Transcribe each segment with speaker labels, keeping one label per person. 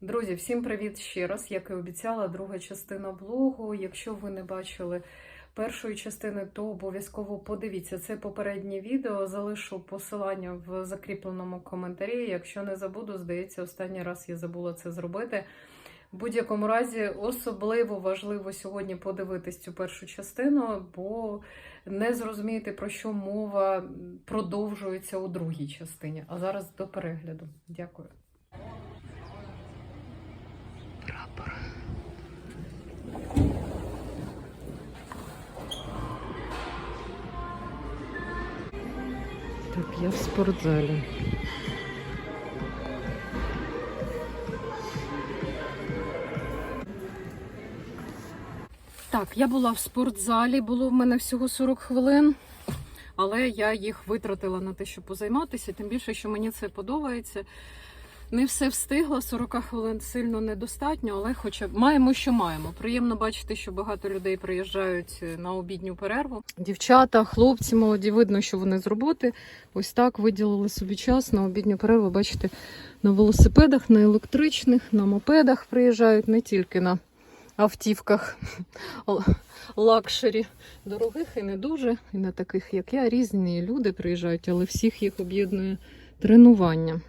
Speaker 1: Друзі, всім привіт ще раз. Як і обіцяла, друга частина блогу. Якщо ви не бачили першої частини, то обов'язково подивіться це попереднє відео. Залишу посилання в закріпленому коментарі. Якщо не забуду, здається, останній раз я забула це зробити. В будь-якому разі особливо важливо сьогодні подивитись цю першу частину, бо не зрозумієте, про що мова продовжується у другій частині. А зараз до перегляду. Дякую. Я в спортзалі. Так, я була в спортзалі, було в мене всього 40 хвилин, але я їх витратила на те, щоб позайматися, тим більше, що мені це подобається. Не все встигла, 40 хвилин сильно недостатньо, але хоча б маємо, що маємо. Приємно бачити, що багато людей приїжджають на обідню перерву. Дівчата, хлопці, молоді, видно, що вони з роботи. Ось так виділили собі час на обідню перерву. Бачите, на велосипедах, на електричних, на мопедах приїжджають не тільки на автівках лакшері. Дорогих і не дуже, і на таких, як я, різні люди приїжджають, але всіх їх об'єднує тренування.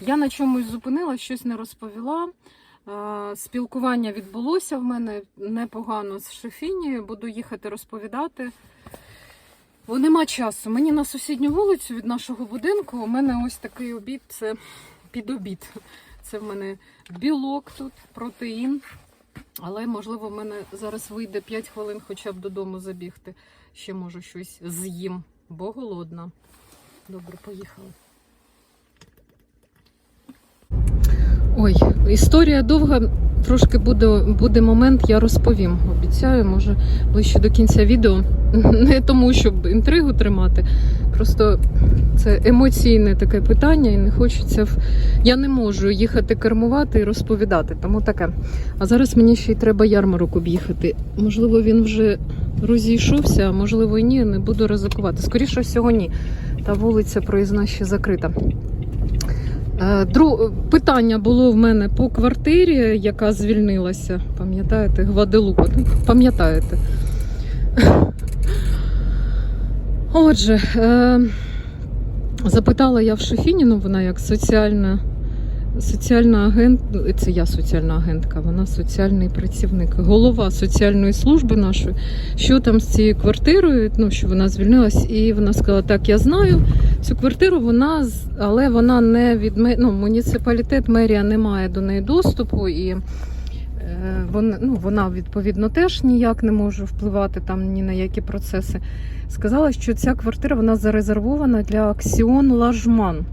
Speaker 1: Я на чомусь зупинила, щось не розповіла. Е, Спілкування відбулося в мене непогано з Шефінією. Буду їхати розповідати. Бо нема часу. Мені на сусідню вулицю від нашого будинку. У мене ось такий обід, це під обід. Це в мене білок тут, протеїн. Але, можливо, в мене зараз вийде 5 хвилин хоча б додому забігти. Ще можу щось з'їм, бо голодна. Добре, поїхали. Ой, історія довга. Трошки буде, буде момент, я розповім. Обіцяю, може ближче до кінця відео. Не тому, щоб інтригу тримати. Просто це емоційне таке питання, і не хочеться в. Я не можу їхати кермувати і розповідати, тому таке. А зараз мені ще й треба ярмарок об'їхати. Можливо, він вже розійшовся, а можливо і ні, не буду ризикувати. Скоріше всього, ні. Та вулиця проїзна ще закрита. Е, Дру... Питання було в мене по квартирі, яка звільнилася. Пам'ятаєте, Гваделупа? Пам'ятаєте? Отже, е... запитала я в Шефіні, ну вона як соціальна, соціальна агент, це я соціальна агентка, вона соціальний працівник, голова соціальної служби нашої, що там з цією квартирою, ну що вона звільнилась, і вона сказала, так, я знаю цю квартиру, вона але вона не від ну, муніципалітет, мерія не має до неї доступу і. е, Вона, ну, вона відповідно теж ніяк не може впливати там ні на які процеси. Сказала, що ця квартира вона зарезервована для Аксіон Лажман.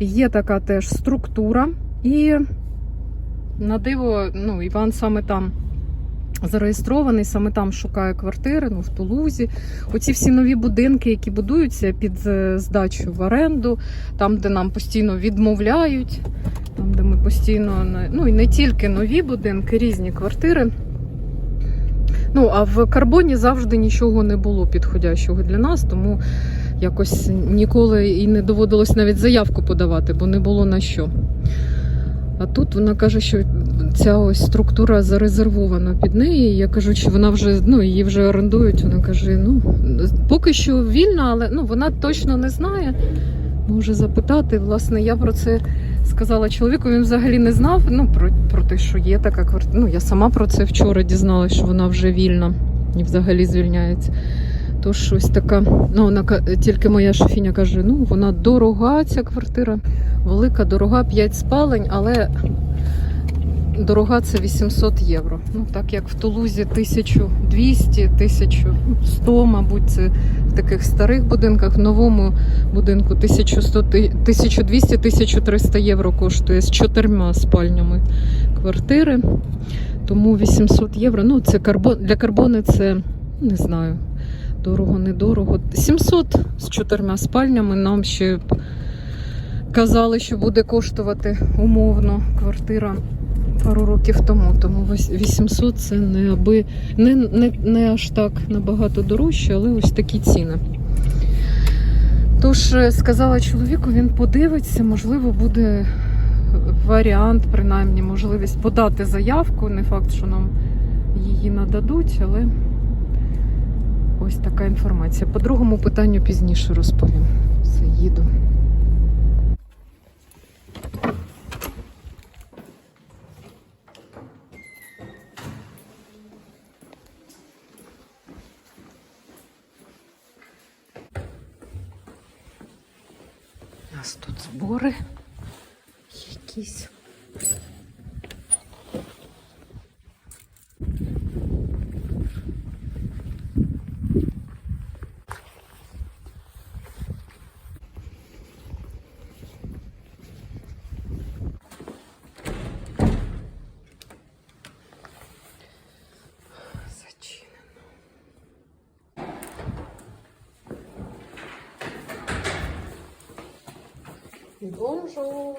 Speaker 1: Є така теж структура, і на диво, ну, Іван саме там зареєстрований, саме там шукає квартири, ну, в Тулузі. Оці всі нові будинки, які будуються під е, здачу в оренду, там, де нам постійно відмовляють, там, де ми постійно, ну і не тільки нові будинки, різні квартири. Ну, а в карбоні завжди нічого не було підходящого для нас, тому якось ніколи і не доводилось навіть заявку подавати, бо не було на що. А тут вона каже, що ця ось структура зарезервована під неї. Я кажу, що вона вже ну, її вже орендують. Вона каже: ну поки що вільна, але ну, вона точно не знає. Може запитати. Власне, я про це сказала чоловіку. Він взагалі не знав. Ну, про, про те, що є така квартира. Ну, я сама про це вчора дізналася, що вона вже вільна і взагалі звільняється. Тож щось така. Ну, вона тільки моя шефіня каже: ну, вона дорога, ця квартира. Велика, дорога, 5 спалень, але дорога це 800 євро. Ну, так як в Тулузі 1200, 1100, мабуть, це в таких старих будинках. В новому будинку 1100, 1200, 1300 євро коштує з чотирма спальнями квартири. Тому 800 євро. Ну, це карбон для карбони це не знаю. Дорого, недорого. 700 з чотирма спальнями нам ще казали, що буде коштувати умовно квартира пару років тому. Тому 800 це не аби не, не, не аж так набагато дорожче, але ось такі ціни. Тож е, сказала чоловіку, він подивиться, можливо, буде варіант, принаймні, можливість подати заявку. Не факт, що нам її нададуть, але ось така інформація. По другому питанню пізніше розповім. Все, їду. У нас тут збори якісь. Зачинено. Бонжур.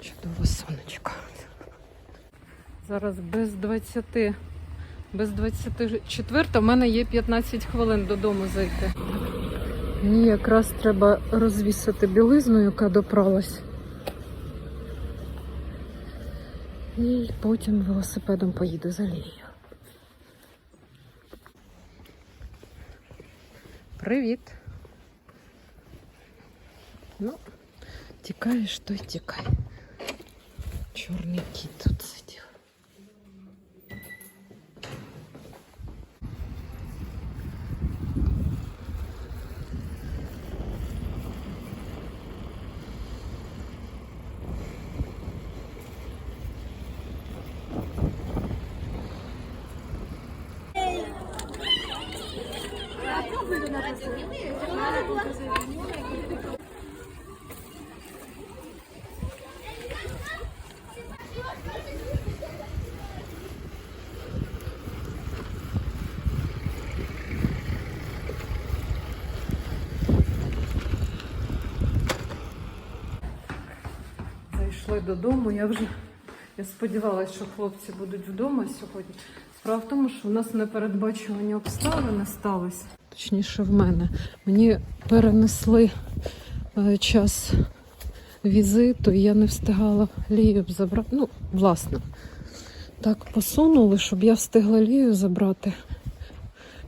Speaker 1: Чудове сонечко. Зараз без 20, без 24 в мене є 15 хвилин додому зайти. Мені якраз треба розвісити білизну, яка допралась. І потім велосипедом поїду за Лією. Привіт. Ну, тікаєш, то й тікай. Чорний кіт тут сидів. Зайшли додому. Я вже я сподівалася, що хлопці будуть вдома сьогодні. Справа в тому, що в нас непередбачувані обставини сталися. Точніше, в мене. Мені перенесли е, час візиту, і я не встигала Лію забрати. Ну, власне, так посунули, щоб я встигла Лію забрати,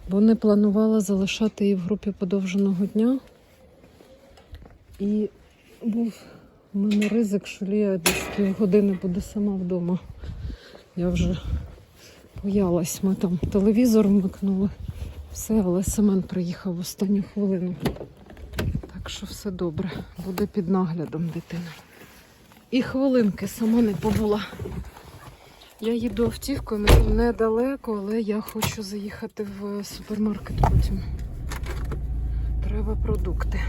Speaker 1: бо не планувала залишати її в групі подовженого дня. І був у мене ризик, що Лія десь півгодини буде сама вдома. Я вже боялась, ми там телевізор вмикнули. Все, але Семен приїхав в останню хвилину. Так що все добре, буде під наглядом дитини. І хвилинки сама не побула. Я їду автівкою, мені недалеко, але я хочу заїхати в супермаркет потім. Треба продукти.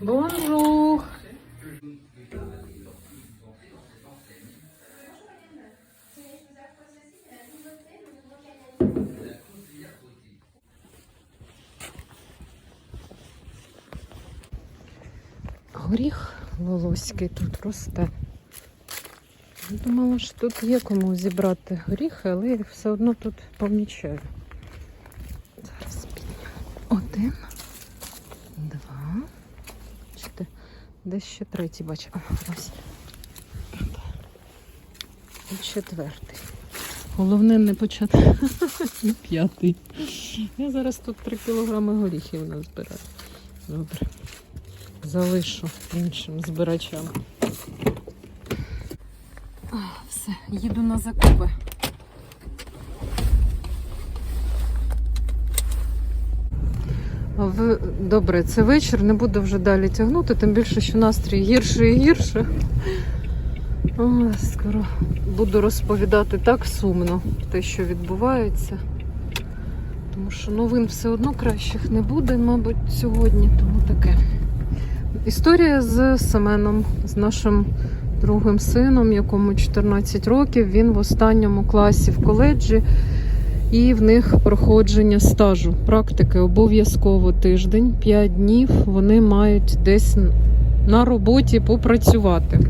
Speaker 1: Бонжур! Горіх волоський тут росте. Думала, що тут є кому зібрати горіхи, але я все одно тут помічаю. Зараз підніму. Один, два, чотири. Десь ще третій бачу. А, ось. І четвертий. Головне не почати. І п'ятий. Я зараз тут 3 кілограми горіхів назбираю. Добре. Залишу іншим збирачам. Все, їду на закупи. Добре, це вечір, не буду вже далі тягнути, тим більше, що настрій гірше і гірше. Скоро буду розповідати так сумно те, що відбувається. Тому що новин все одно кращих не буде, мабуть, сьогодні, тому таке. Історія з Семеном, з нашим другим сином, якому 14 років. Він в останньому класі в коледжі, і в них проходження стажу. Практики обов'язково тиждень, 5 днів. Вони мають десь на роботі попрацювати.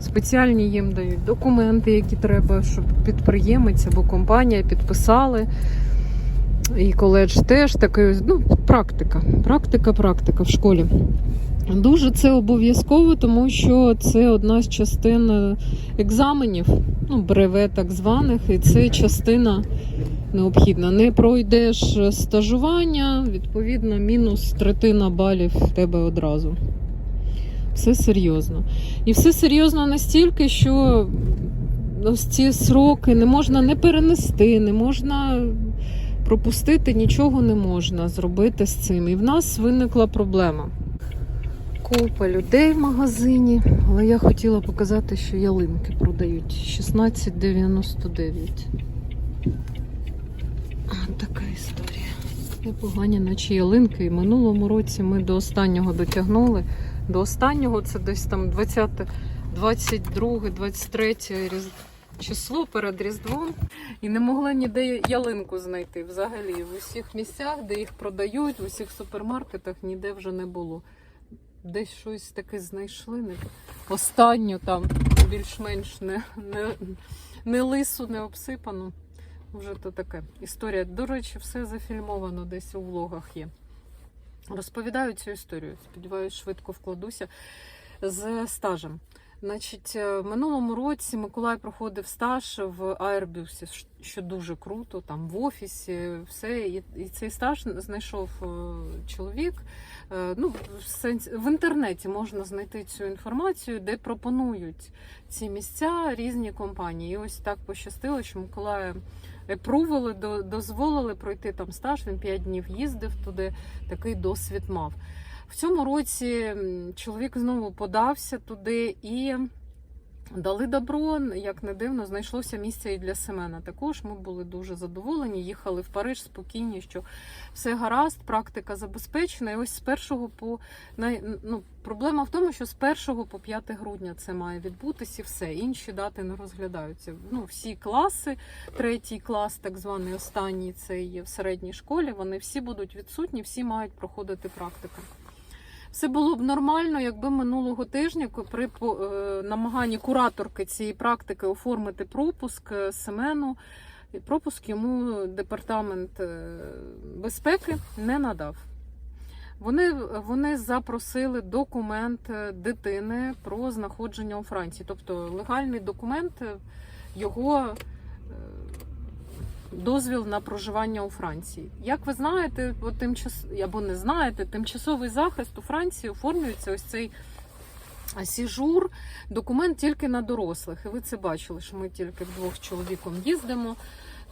Speaker 1: Спеціальні їм дають документи, які треба, щоб підприємець або компанія підписали. І коледж теж такий, ну, практика. Практика, практика в школі. Дуже це обов'язково, тому що це одна з частин е, екзаменів, ну, бреве так званих, і це частина необхідна. Не пройдеш стажування, відповідно, мінус третина балів в тебе одразу. Все серйозно. І все серйозно настільки, що ось ці сроки не можна не перенести, не можна пропустити, нічого не можна зробити з цим. І в нас виникла проблема. Купа людей в магазині, але я хотіла показати, що ялинки продають 16,99. От така історія. Непогані, наче ялинки. І минулому році ми до останнього дотягнули. До останнього це десь там 20, 22, 23 число перед Різдвом. І не могла ніде ялинку знайти взагалі. В усіх місцях, де їх продають, в усіх супермаркетах ніде вже не було. Десь щось таке знайшли. Не... Останню там більш-менш не, не, не лису, не обсипану. Вже то таке історія. До речі, все зафільмовано десь у влогах є. Розповідаю цю історію. Сподіваюсь, швидко вкладуся з стажем. Значить, е, в минулому році Миколай проходив стаж в Аербюсі, що дуже круто, там в офісі, все. І цей стаж знайшов е, чоловік. Е, Ну, в, інтернеті можна знайти цю інформацію, де пропонують ці місця різні компанії. І ось так пощастило, що Миколая епрували, до- дозволили пройти там стаж. Він 5 днів їздив туди, такий досвід мав. В цьому році чоловік знову подався туди і дали добро. Як не дивно, знайшлося місце і для Семена. Також ми були дуже задоволені. Їхали в Париж спокійні, що все гаразд, практика забезпечена. І ось з першого по ну, проблема в тому, що з 1 по 5 грудня це має відбутися і все. Інші дати не розглядаються. Ну, всі класи, третій клас, так званий останній, це є в середній школі. Вони всі будуть відсутні, всі мають проходити практику. Все було б нормально, якби минулого тижня при е, намаганні кураторки цієї практики оформити пропуск е, Семену. і Пропуск йому департамент е, безпеки не надав. Вони, вони запросили документ дитини про знаходження у Франції, тобто легальний документ, його дозвіл на проживання у Франції. Як ви знаєте, тимчас або не знаєте, тимчасовий захист у Франції оформлюється ось цей сіжур, документ тільки на дорослих. І ви це бачили, що ми тільки вдвох чоловіком їздимо.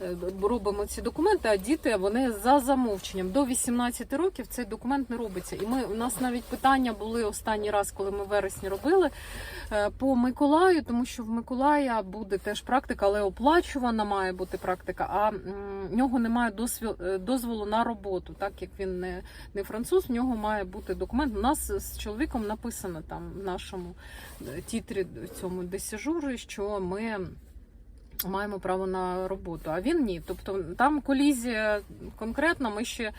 Speaker 1: Е, Робимо ці документи, а діти вони за замовченням до 18 років цей документ не робиться. І ми у нас навіть питання були останній раз, коли ми вересні робили е, по Миколаю, тому що в Миколая буде теж практика, але оплачувана має бути практика. А в нього немає е, дозволу на роботу, так як він не, не француз, в нього має бути документ. У нас з чоловіком написано там в нашому тітрі цьому десіжурі, що ми. Маємо право на роботу, а він ні. Тобто там колізія конкретно, ми ще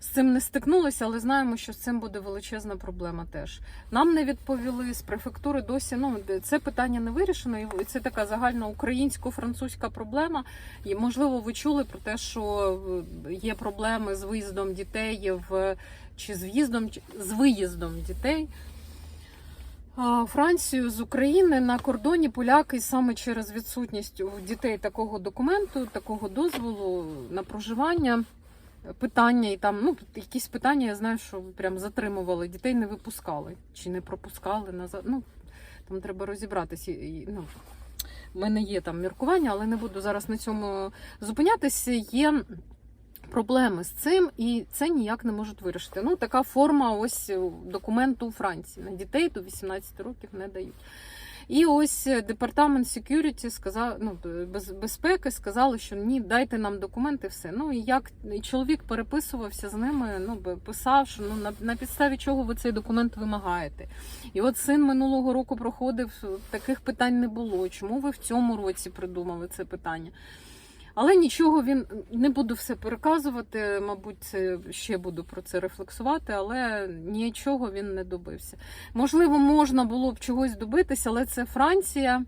Speaker 1: з цим не стикнулися, але знаємо, що з цим буде величезна проблема теж. Нам не відповіли з префектури досі. Ну це питання не вирішено, і це така загальна українсько-французька проблема. І можливо, ви чули про те, що е, є проблеми з виїздом дітей в чи з в'їздом, з виїздом дітей. Францію з України на кордоні поляки саме через відсутність у дітей такого документу, такого дозволу на проживання. Питання і там, ну якісь питання, я знаю, що прям затримували, дітей не випускали чи не пропускали назад. Ну там треба розібратися. Ну, в мене є там міркування, але не буду зараз на цьому зупинятися. Є проблеми з цим, і це ніяк не можуть вирішити. Ну, така форма ось документу у Франції. На дітей до 18 років не дають. І ось е, департамент security сказав, ну, безпеки сказали, що ні, дайте нам документи, все. Ну і як і чоловік переписувався з ними, ну писав, що ну на, на підставі чого ви цей документ вимагаєте. І от син минулого року проходив, таких питань не було. Чому ви в цьому році придумали це питання? Але нічого він не буду все переказувати. Мабуть, це ще буду про це рефлексувати, але нічого він не добився. Можливо, можна було б чогось добитися, але це Франція,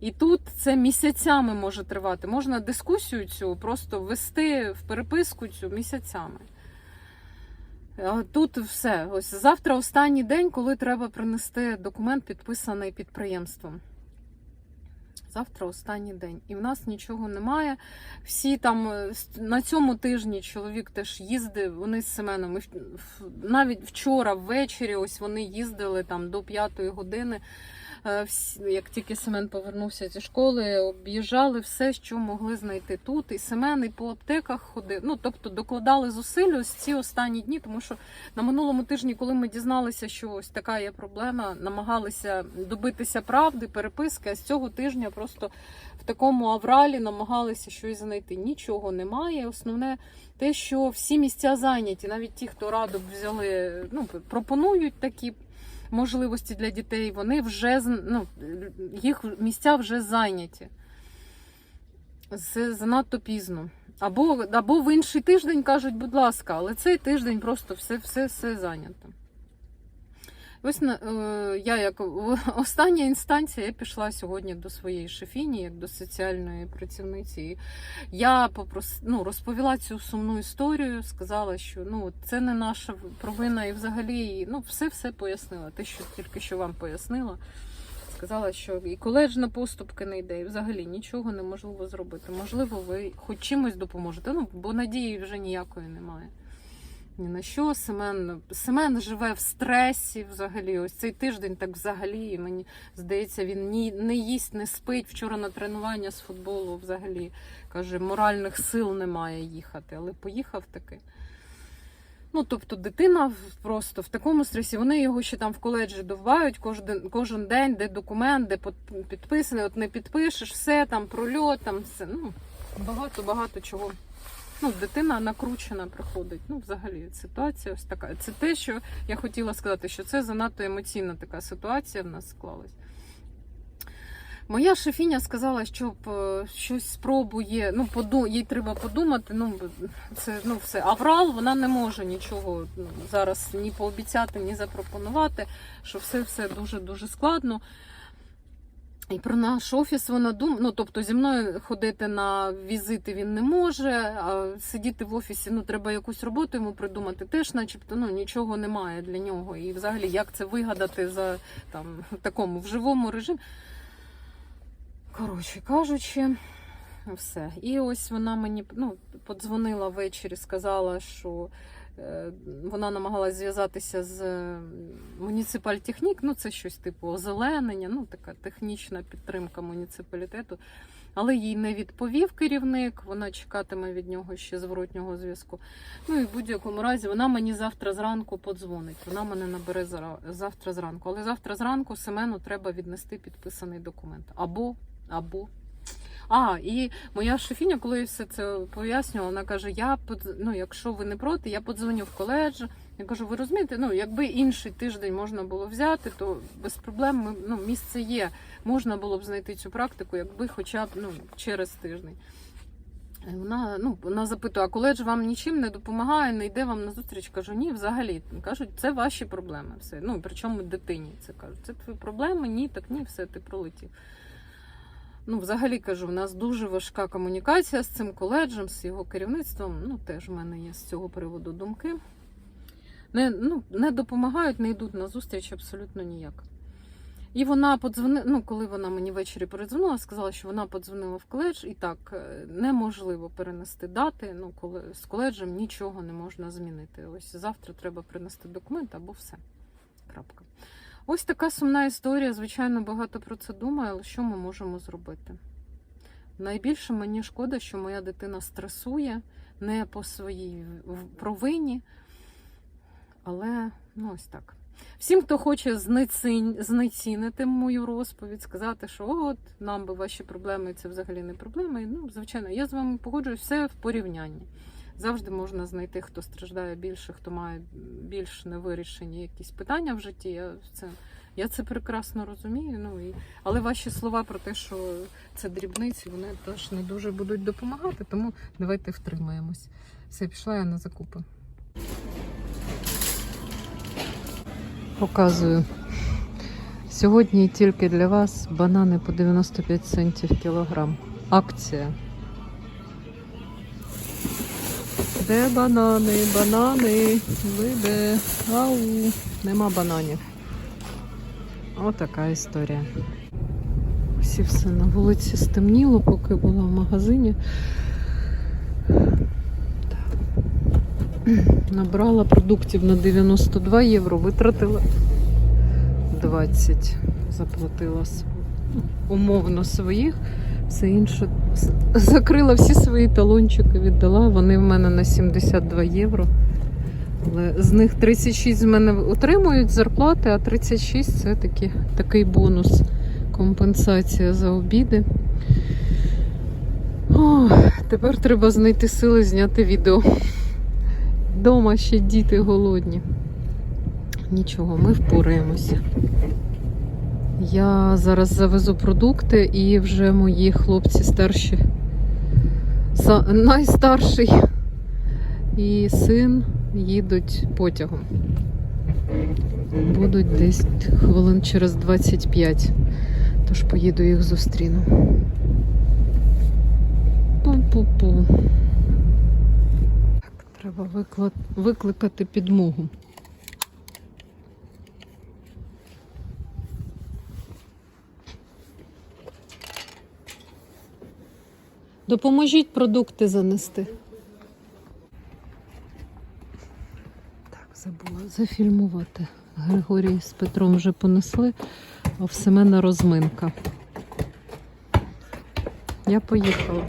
Speaker 1: і тут це місяцями може тривати. Можна дискусію цю просто ввести в переписку цю місяцями. Тут все. Ось завтра останній день, коли треба принести документ, підписаний підприємством. Завтра останній день. І в нас нічого немає. Всі там е, на цьому тижні чоловік теж їздив. Вони з Семеном. Навіть вчора ввечері ось вони їздили там до п'ятої години. Е, всі- Як тільки Семен повернувся зі школи, об'їжджали все, що могли знайти тут. І Семен і по аптеках ходив. Ну тобто докладали зусиль ось ці останні дні, тому що на минулому тижні, коли ми дізналися, що ось така є проблема, намагалися добитися правди, переписки. А з цього тижня просто в такому авралі намагалися щось знайти. Нічого немає. Основне те, що всі місця зайняті, навіть ті, хто раду б взяли, ну пропонують такі. Можливості для дітей, вони вже ну, їх місця вже зайняті. Це Занадто пізно. Або, або в інший тиждень кажуть, будь ласка, але цей тиждень просто все, все, все зайнято. Ось е, я як остання інстанція, я пішла сьогодні до своєї шефіні, як до соціальної працівниці. Я попрос... ну, розповіла цю сумну історію, сказала, що ну, це не наша провина і взагалі ну, все все пояснила. Те, що тільки що вам пояснила. Сказала, що і коледж на поступки не йде, і взагалі нічого неможливо зробити. Можливо, ви хоч чимось допоможете. Ну, бо надії вже ніякої немає. Ні на що. Семен, Семен живе в стресі взагалі. Ось цей тиждень так взагалі. Мені здається, він ні, не їсть, не спить. Вчора на тренування з футболу взагалі каже, моральних сил немає їхати, але поїхав таки. Ну, тобто дитина просто в такому стресі, вони його ще там в коледжі довбають кожен, кожен день, де документ, де підписаний, от не підпишеш, все там прольот, там все. Ну, багато-багато чого. Ну, дитина накручена приходить. Ну, взагалі, ситуація ось така. Це те, що я хотіла сказати, що це занадто емоційна така ситуація в нас склалась. Моя шефіня сказала, що е, щось спробує. Ну, поду... їй треба подумати. Ну, це ну все. Аврал вона не може нічого ну, зараз ні пообіцяти, ні запропонувати. Що все все дуже дуже складно. І про наш офіс вона думає, ну тобто зі мною ходити на візити він не може, а сидіти в офісі, ну треба якусь роботу йому придумати, теж начебто ну, нічого немає для нього. І взагалі, як це вигадати за там такому в живому режимі. Коротше кажучи, все. І ось вона мені ну, подзвонила ввечері, сказала, що вона намагалась зв'язатися з е, муніципальтехнік, ну це щось типу озеленення, ну така технічна підтримка муніципалітету. Але їй не відповів керівник, вона чекатиме від нього ще зворотнього зв'язку. Ну і в будь-якому разі вона мені завтра зранку подзвонить. Вона мене набере завтра зранку. Але завтра зранку Семену треба віднести підписаний документ. Або, або. А, і моя шефіня, коли я все це пояснювала, вона каже: Я ну, якщо ви не проти, я подзвоню в коледж. Я кажу, ви розумієте, ну якби інший тиждень можна було взяти, то без проблем ми, ну, місце є. Можна було б знайти цю практику, якби хоча б ну, через тиждень. Вона, ну, вона запитує, а коледж вам нічим не допомагає, не йде вам на зустріч. Кажу, ні, взагалі. Кажуть, це ваші проблеми. Все. Ну, причому дитині це кажуть. Це твої проблеми, ні, так ні, все, ти пролетів. Ну, взагалі кажу, в нас дуже важка комунікація з цим коледжем, з його керівництвом. Ну, теж в мене є з цього приводу думки. Не, ну, не допомагають, не йдуть на зустріч абсолютно ніяк. І вона подзвонила, ну, коли вона мені ввечері передзвонила, сказала, що вона подзвонила в коледж, і так, е, неможливо перенести дати. Ну, коли з коледжем нічого не можна змінити. Ось завтра треба принести документ або все. Крапка. Ось така сумна історія. Звичайно, багато про це думаю, але що ми можемо зробити? Найбільше мені шкода, що моя дитина стресує не по своїй провині, але ну ось так. Всім, хто хоче знецінити мою розповідь, сказати, що от нам би ваші проблеми, це взагалі не проблеми. Ну, звичайно, я з вами погоджуюсь, все в порівнянні. Завжди можна знайти, хто страждає більше, хто має більш невирішені якісь питання в житті. Я це, я це прекрасно розумію. Ну, і, але ваші слова про те, що це дрібниці, вони теж не дуже будуть допомагати, тому давайте втримаємось. Все, пішла я на закупи. Показую. Сьогодні тільки для вас банани по 95 центів кілограм. Акція. Де банани? Банани. Ви? Ау. Нема бананів. Отака історія. Ось і все на вулиці стемніло, поки була в магазині. Набрала продуктів на 92 євро, витратила 20. Заплатила умовно своїх. Все інше закрила всі свої талончики, віддала. Вони в мене на 72 євро. Але з них 36 з мене отримують зарплати, а 36 це такі, такий бонус, компенсація за обіди. О, тепер треба знайти сили зняти відео. Дома ще діти голодні. Нічого, ми впораємося. Я зараз завезу продукти і вже мої хлопці старші, найстарший і син їдуть потягом. Будуть десь хвилин через 25. Тож поїду їх зустріну. Пу-пу-пу. Треба викликати підмогу. Допоможіть продукти занести. Так, забула зафільмувати. Григорій з Петром вже понесли, а в Семена розминка. Я поїхала.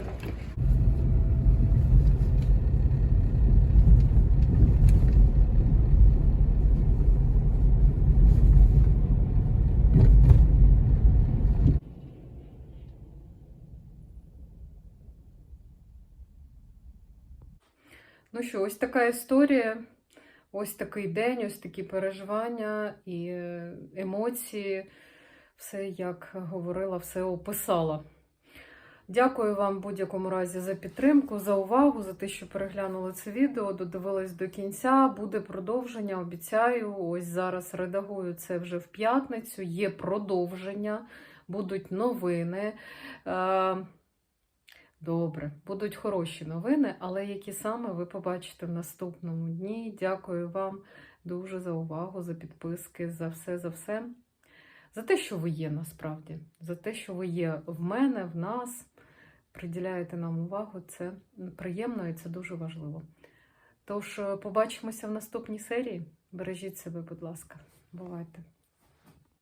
Speaker 1: Ну що, ось така історія, ось такий день, ось такі переживання і е, емоції. Все, як говорила, все описала. Дякую вам в будь-якому разі за підтримку, за увагу, за те, що переглянули це відео, додивились до кінця. Буде продовження, обіцяю. Ось зараз редагую це вже в п'ятницю. Є продовження, будуть новини. Добре, будуть хороші новини, але які саме ви побачите в наступному дні. Дякую вам дуже за увагу, за підписки, за все, за все. За те, що ви є насправді, за те, що ви є в мене, в нас, приділяєте нам увагу, це приємно і це дуже важливо. Тож, е, побачимося в наступній серії. Бережіть себе, будь ласка. Бувайте!